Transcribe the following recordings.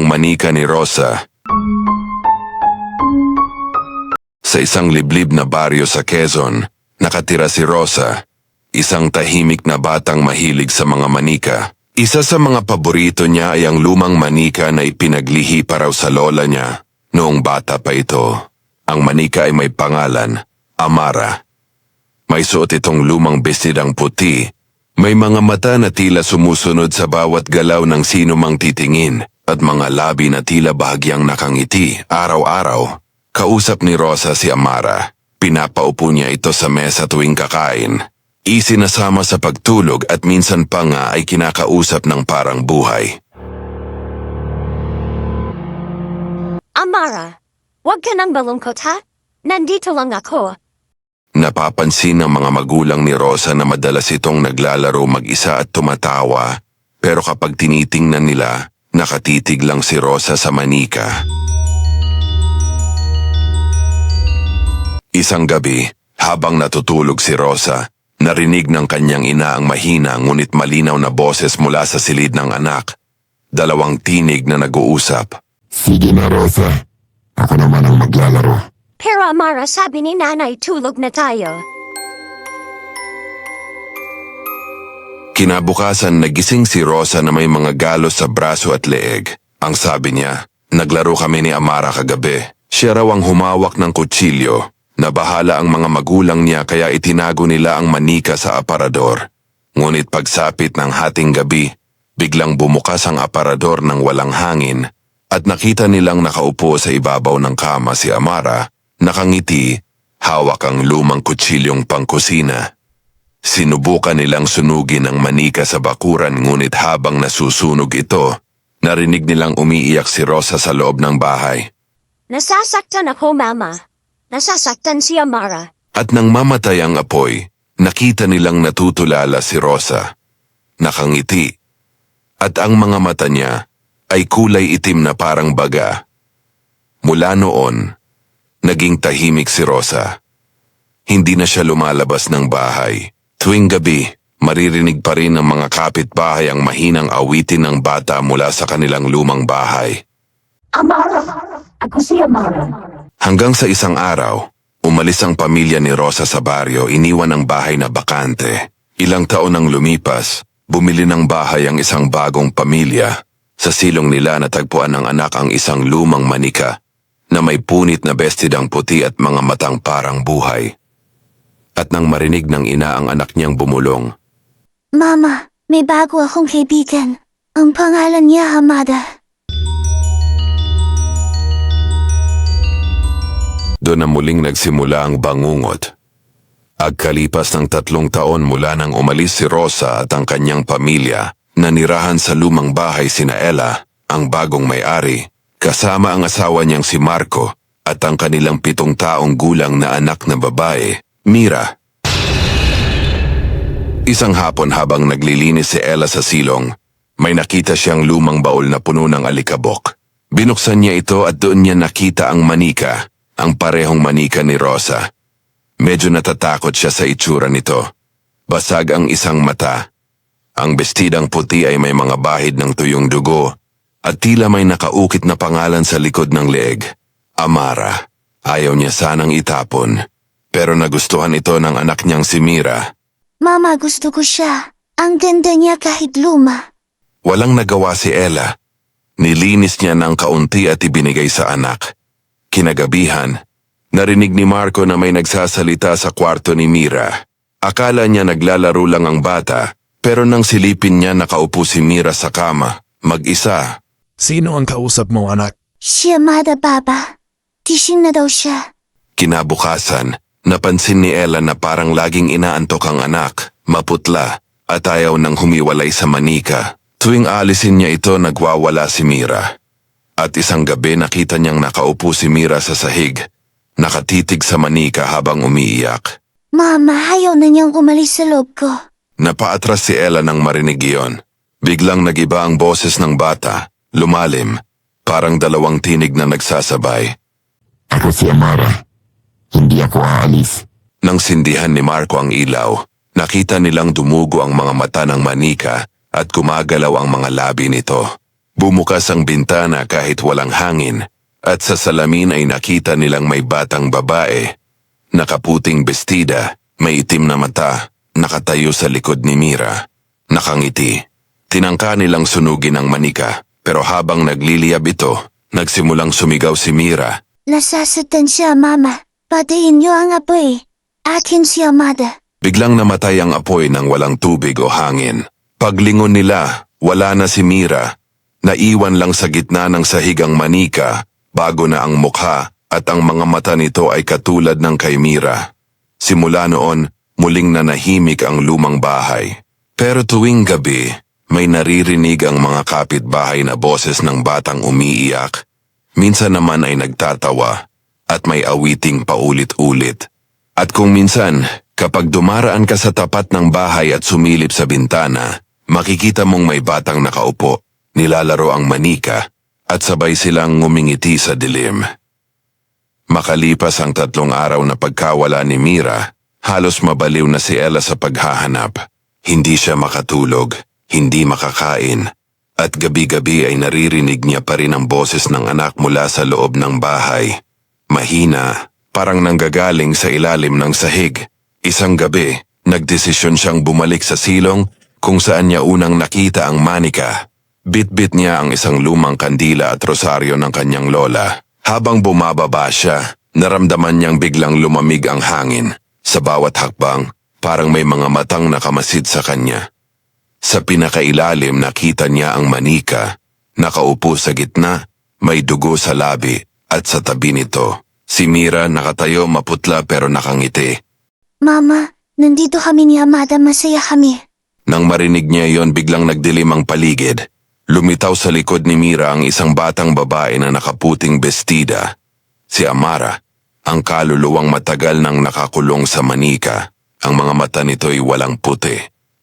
ang manika ni Rosa. Sa isang liblib na baryo sa Quezon, nakatira si Rosa, isang tahimik na batang mahilig sa mga manika. Isa sa mga paborito niya ay ang lumang manika na ipinaglihi pa raw sa lola niya noong bata pa ito. Ang manika ay may pangalan, Amara. May suot itong lumang bestidang puti. May mga mata na tila sumusunod sa bawat galaw ng sino mang titingin at mga labi na tila bahagyang nakangiti araw-araw. Kausap ni Rosa si Amara. Pinapaupo niya ito sa mesa tuwing kakain. Isinasama sa pagtulog at minsan pa nga ay kinakausap ng parang buhay. Amara, huwag ka nang balungkot ha? Nandito lang ako. Napapansin ng mga magulang ni Rosa na madalas itong naglalaro mag-isa at tumatawa. Pero kapag tinitingnan nila, nakatitig lang si Rosa sa manika. Isang gabi, habang natutulog si Rosa, narinig ng kanyang ina ang mahina ngunit malinaw na boses mula sa silid ng anak. Dalawang tinig na nag-uusap. Sige na, Rosa. Ako naman ang maglalaro. Pero Amara, sabi ni nanay tulog na tayo. Kinabukasan nagising si Rosa na may mga galos sa braso at leeg. Ang sabi niya, naglaro kami ni Amara kagabi. Siya raw ang humawak ng kutsilyo. Nabahala ang mga magulang niya kaya itinago nila ang manika sa aparador. Ngunit pagsapit ng hating gabi, biglang bumukas ang aparador ng walang hangin at nakita nilang nakaupo sa ibabaw ng kama si Amara, nakangiti, hawak ang lumang kutsilyong pangkusina. Sinubukan nilang sunugin ang manika sa bakuran ngunit habang nasusunog ito, narinig nilang umiiyak si Rosa sa loob ng bahay. Nasasaktan ako, mama. Nasasaktan si Amara. At nang mamatay ang apoy, nakita nilang natutulala si Rosa. Nakangiti. At ang mga mata niya ay kulay itim na parang baga. Mula noon, naging tahimik si Rosa. Hindi na siya lumalabas ng bahay. Tuwing gabi, maririnig pa rin ng mga kapitbahay ang mahinang awitin ng bata mula sa kanilang lumang bahay. Amara! Ako si Amara. Hanggang sa isang araw, umalis ang pamilya ni Rosa sa baryo iniwan ang bahay na bakante. Ilang taon nang lumipas, bumili ng bahay ang isang bagong pamilya. Sa silong nila natagpuan ng anak ang isang lumang manika na may punit na bestidang puti at mga matang parang buhay. At nang marinig ng ina ang anak niyang bumulong, Mama, may bago akong kaibigan. Ang pangalan niya Hamada. doon na muling nagsimula ang bangungot. Agkalipas ng tatlong taon mula nang umalis si Rosa at ang kanyang pamilya, nanirahan sa lumang bahay sina Ella, ang bagong may-ari, kasama ang asawa niyang si Marco at ang kanilang pitong taong gulang na anak na babae, Mira. Isang hapon habang naglilinis si Ella sa silong, may nakita siyang lumang baul na puno ng alikabok. Binuksan niya ito at doon niya nakita ang manika, ang parehong manika ni Rosa. Medyo natatakot siya sa itsura nito. Basag ang isang mata. Ang bestidang puti ay may mga bahid ng tuyong dugo at tila may nakaukit na pangalan sa likod ng leeg. Amara. Ayaw niya sanang itapon. Pero nagustuhan ito ng anak niyang si Mira. Mama, gusto ko siya. Ang ganda niya kahit luma. Walang nagawa si Ella. Nilinis niya ng kaunti at ibinigay sa anak. Kinagabihan, narinig ni Marco na may nagsasalita sa kwarto ni Mira. Akala niya naglalaro lang ang bata, pero nang silipin niya nakaupo si Mira sa kama, mag-isa. Sino ang kausap mo, anak? Si Hamada, Baba. Tising na daw siya. Kinabukasan, napansin ni Ella na parang laging inaantok ang anak, maputla, at ayaw nang humiwalay sa manika. Tuwing alisin niya ito, nagwawala si Mira. At isang gabi nakita niyang nakaupo si Mira sa sahig, nakatitig sa manika habang umiiyak. Mama, ayaw na niyang umalis sa loob ko. Napaatras si Ella nang marinig iyon. Biglang nagiba ang boses ng bata, lumalim, parang dalawang tinig na nagsasabay. Ako si Amara. Hindi ako aalis. Nang sindihan ni Marco ang ilaw, nakita nilang dumugo ang mga mata ng manika at gumagalaw ang mga labi nito. Bumukas ang bintana kahit walang hangin at sa salamin ay nakita nilang may batang babae. Nakaputing bestida, may itim na mata, nakatayo sa likod ni Mira. Nakangiti. Tinangka nilang sunugin ang manika pero habang nagliliyab ito, nagsimulang sumigaw si Mira. Nasasaktan siya, Mama. Patayin niyo ang apoy. Akin si Amada. Biglang namatay ang apoy ng walang tubig o hangin. Paglingon nila, wala na si Mira. Naiwan lang sa gitna ng sahigang manika, bago na ang mukha at ang mga mata nito ay katulad ng kay Mira. Simula noon, muling nanahimik ang lumang bahay. Pero tuwing gabi, may naririnig ang mga kapitbahay na boses ng batang umiiyak. Minsan naman ay nagtatawa at may awiting paulit-ulit. At kung minsan, kapag dumaraan ka sa tapat ng bahay at sumilip sa bintana, makikita mong may batang nakaupo, nilalaro ang manika, at sabay silang ngumingiti sa dilim. Makalipas ang tatlong araw na pagkawala ni Mira, halos mabaliw na si Ella sa paghahanap. Hindi siya makatulog, hindi makakain, at gabi-gabi ay naririnig niya pa rin ang boses ng anak mula sa loob ng bahay. Mahina, parang nanggagaling sa ilalim ng sahig. Isang gabi, nagdesisyon siyang bumalik sa silong kung saan niya unang nakita ang manika. Bit-bit niya ang isang lumang kandila at rosaryo ng kanyang lola. Habang bumababa siya, naramdaman niyang biglang lumamig ang hangin. Sa bawat hakbang, parang may mga matang nakamasid sa kanya. Sa pinakailalim nakita niya ang manika. Nakaupo sa gitna, may dugo sa labi at sa tabi nito. Si Mira nakatayo maputla pero nakangiti. Mama, nandito kami ni Amada. Masaya kami. Nang marinig niya yon biglang nagdilim ang paligid. Lumitaw sa likod ni Mira ang isang batang babae na nakaputing bestida. Si Amara, ang kaluluwang matagal nang nakakulong sa manika. Ang mga mata nito'y walang puti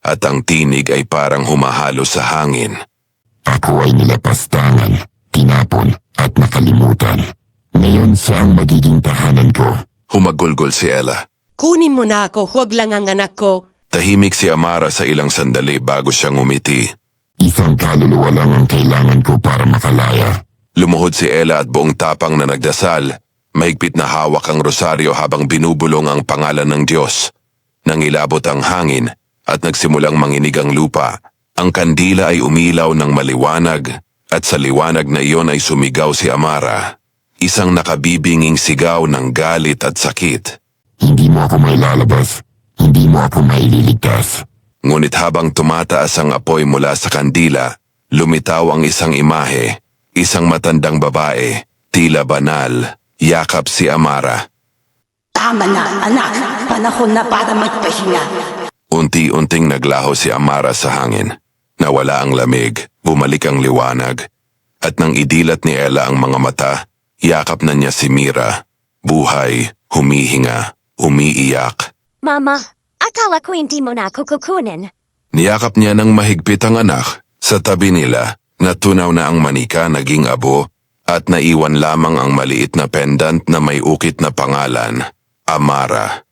at ang tinig ay parang humahalo sa hangin. Ako ay nilapastangan, tinapon at nakalimutan. Ngayon siya ang magiging tahanan ko. Humagulgol si Ella. Kunin mo na ako, huwag lang ang anak ko. Tahimik si Amara sa ilang sandali bago siya ngumiti. Isang kaluluwa lang ang kailangan ko para makalaya. Lumuhod si Ella at buong tapang na nagdasal. Mahigpit na hawak ang rosaryo habang binubulong ang pangalan ng Diyos. Nangilabot ang hangin at nagsimulang manginig ang lupa. Ang kandila ay umilaw ng maliwanag at sa liwanag na iyon ay sumigaw si Amara. Isang nakabibinging sigaw ng galit at sakit. Hindi mo ako mailalabas. Hindi mo ako maililigtas. Ngunit habang tumataas ang apoy mula sa kandila, lumitaw ang isang imahe, isang matandang babae, tila banal, yakap si Amara. Tama na, anak. Panahon na para magpahinga. Unti-unting naglaho si Amara sa hangin. Nawala ang lamig, bumalik ang liwanag, at nang idilat ni Ella ang mga mata, yakap na niya si Mira. Buhay, humihinga, umiiyak. Mama, akala ko hindi mo na ako kukunin. Niyakap niya ng mahigpit ang anak. Sa tabi nila, natunaw na ang manika naging abo at naiwan lamang ang maliit na pendant na may ukit na pangalan, Amara.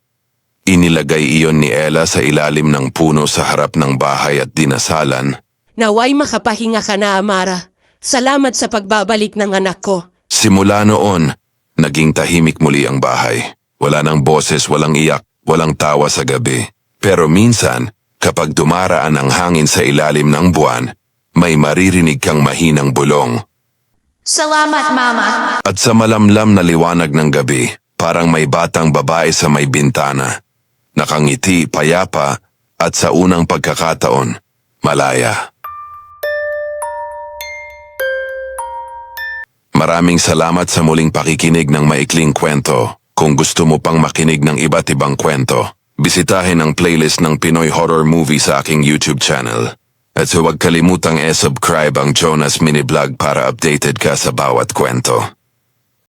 Inilagay iyon ni Ella sa ilalim ng puno sa harap ng bahay at dinasalan. Naway makapahinga ka na, Amara. Salamat sa pagbabalik ng anak ko. Simula noon, naging tahimik muli ang bahay. Wala nang boses, walang iyak, walang tawa sa gabi. Pero minsan, kapag dumaraan ang hangin sa ilalim ng buwan, may maririnig kang mahinang bulong. Salamat, Mama. At sa malamlam na liwanag ng gabi, parang may batang babae sa may bintana. Nakangiti, payapa, at sa unang pagkakataon, malaya. Maraming salamat sa muling pakikinig ng maikling kwento. Kung gusto mo pang makinig ng iba't ibang kwento, bisitahin ang playlist ng Pinoy Horror Movie sa aking YouTube channel. At huwag kalimutang e-subscribe ang Jonas Mini Vlog para updated ka sa bawat kwento.